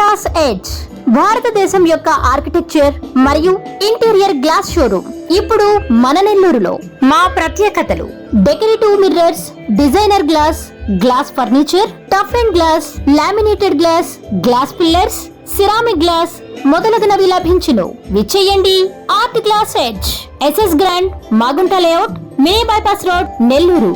Edge భారతదేశం యొక్క architecture మరియు ఇంటీరియర్ గ్లాస్ షోరూమ్ ఇప్పుడు మన నెల్లూరులో. మా ప్రత్యేకతలు. Decorative mirrors designer glass glass furniture tough and glass laminated glass glass pillars ceramic glass మొదలగునవి లభించును. విచ్చేయండి. Art glass edge SS grand Magunta layout mini bypass road Nellore.